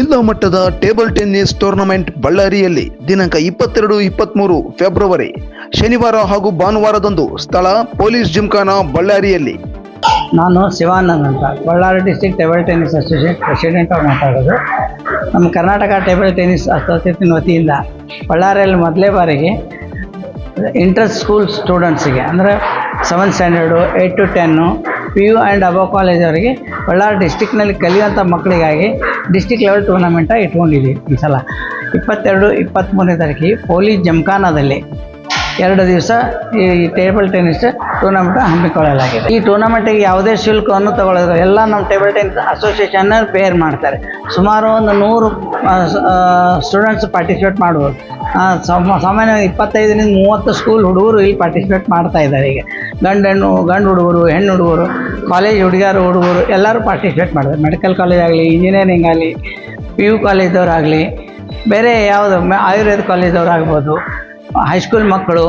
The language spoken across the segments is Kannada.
ಜಿಲ್ಲಾ ಮಟ್ಟದ ಟೇಬಲ್ ಟೆನ್ನಿಸ್ ಟೂರ್ನಮೆಂಟ್ ಬಳ್ಳಾರಿಯಲ್ಲಿ ದಿನಾಂಕ ಇಪ್ಪತ್ತೆರಡು, ಇಪ್ಪತ್ಮೂರು ಫೆಬ್ರವರಿ, ಶನಿವಾರ ಹಾಗೂ ಭಾನುವಾರದಂದು ಸ್ಥಳ ಪೊಲೀಸ್ ಜಿಮ್ಖಾನ ಬಳ್ಳಾರಿಯಲ್ಲಿ. ನಾನು ಶಿವಾನಂದ್ ಅಂತ. Ballari district table tennis association president ಅವ್ರು ಮಾತಾಡೋದು. ನಮ್ಮ ಕರ್ನಾಟಕ ಟೇಬಲ್ ಟೆನ್ನಿಸ್ ಅಸೋಸಿಯೇಷನ್ ವತಿಯಿಂದ ಬಳ್ಳಾರಿಯಲ್ಲಿ ಮೊದಲೇ ಬಾರಿಗೆ ಇಂಟರ್ ಸ್ಕೂಲ್ ಸ್ಟೂಡೆಂಟ್ಸಿಗೆ, ಅಂದರೆ seventh standard eight to ten P U and above college ಅವರಿಗೆ ಬಳ್ಳಾರಿ ಡಿಸ್ಟಿಕ್ನಲ್ಲಿ ಕಲಿಯುವಂಥ ಮಕ್ಕಳಿಗಾಗಿ ಡಿಸ್ಟಿಕ್ ಲೆವೆಲ್ ಟೂರ್ನಮೆಂಟ ಇಟ್ಕೊಂಡಿದ್ದೀವಿ ಈ ಸಲ. ಇಪ್ಪತ್ತೆರಡು, ಇಪ್ಪತ್ತ್ಮೂರನೇ ತಾರೀಕಿಗೆ ಪೊಲೀಸ್ ಜಮ್ಖಾನಾದಲ್ಲಿ ಎರಡು ದಿವಸ ಈ ಟೇಬಲ್ ಟೆನ್ನಿಸ್ ಟೂರ್ನಮೆಂಟ್ ಹಮ್ಮಿಕೊಳ್ಳಲಾಗಿದೆ. ಈ ಟೂರ್ನಮೆಂಟಿಗೆ ಯಾವುದೇ ಶುಲ್ಕವನ್ನು ತಗೊಳ್ಳೋದು ಎಲ್ಲ ನಮ್ಮ ಟೇಬಲ್ ಟೆನಿಸ್ ಅಸೋಸಿಯೇಷನ್ನ ಬೇರ್ ಮಾಡ್ತಾರೆ. ಸುಮಾರು ಒಂದು ನೂರು ಸ್ಟೂಡೆಂಟ್ಸ್ ಪಾರ್ಟಿಸಿಪೇಟ್ ಮಾಡ್ಬೋದು ಸಾಮಾನ್ಯ ಸಮ, ಸಾಮಾನ್ಯವಾಗಿ ಇಪ್ಪತ್ತೈದರಿಂದ ಮೂವತ್ತು ಸ್ಕೂಲ್ ಹುಡುಗರು ಇಲ್ಲಿ ಪಾರ್ಟಿಸಿಪೇಟ್ ಮಾಡ್ತಾ ಇದ್ದಾರೆ ಈಗ. ಗಂಡು ಹೆಣ್ಣು ಗಂಡು ಹುಡುಗರು, ಹೆಣ್ಣು ಹುಡುಗರು ಕಾಲೇಜ್ ಹುಡುಗಿಯರು, ಹುಡುಗರು ಎಲ್ಲರೂ ಪಾರ್ಟಿಸಿಪೇಟ್ ಮಾಡ್ತಾರೆ. ಮೆಡಿಕಲ್ ಕಾಲೇಜ್ ಆಗಲಿ ಇಂಜಿನಿಯರಿಂಗ್ ಆಗಲಿ ಪಿ ಯು ಕಾಲೇಜವ್ರಾಗಲಿ ಬೇರೆ ಯಾವುದು ಆಯುರ್ವೇದ ಕಾಲೇಜವ್ರು ಆಗ್ಬೋದು. ಹೈಸ್ಕೂಲ್ ಮಕ್ಕಳು,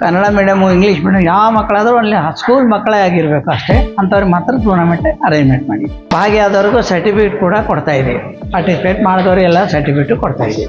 ಕನ್ನಡ ಮೀಡಿಯಮು ಇಂಗ್ಲೀಷ್ ಮೀಡಿಯಮ್ ಯಾವ ಮಕ್ಕಳಾದರೂ ಅಲ್ಲಿ ಸ್ಕೂಲ್ ಮಕ್ಕಳೇ ಆಗಿರಬೇಕು ಅಷ್ಟೇ. ಅಂಥವ್ರಿಗೆ ಮಾತ್ರ ಟೂರ್ನಮೆಂಟ್ ಅರೇಂಜ್ಮೆಂಟ್ ಮಾಡಿ. ಭಾಗಿಯಾದವ್ರಿಗೂ ಸರ್ಟಿಫಿಕೇಟ್ ಕೂಡ ಕೊಡ್ತಾ ಇದ್ದೀವಿ. ಪಾರ್ಟಿಸಿಪೇಟ್ ಮಾಡಿದವ್ರಿಗೆಲ್ಲ ಸರ್ಟಿಫಿಕೇಟು ಕೊಡ್ತಾ ಇದ್ದೀವಿ.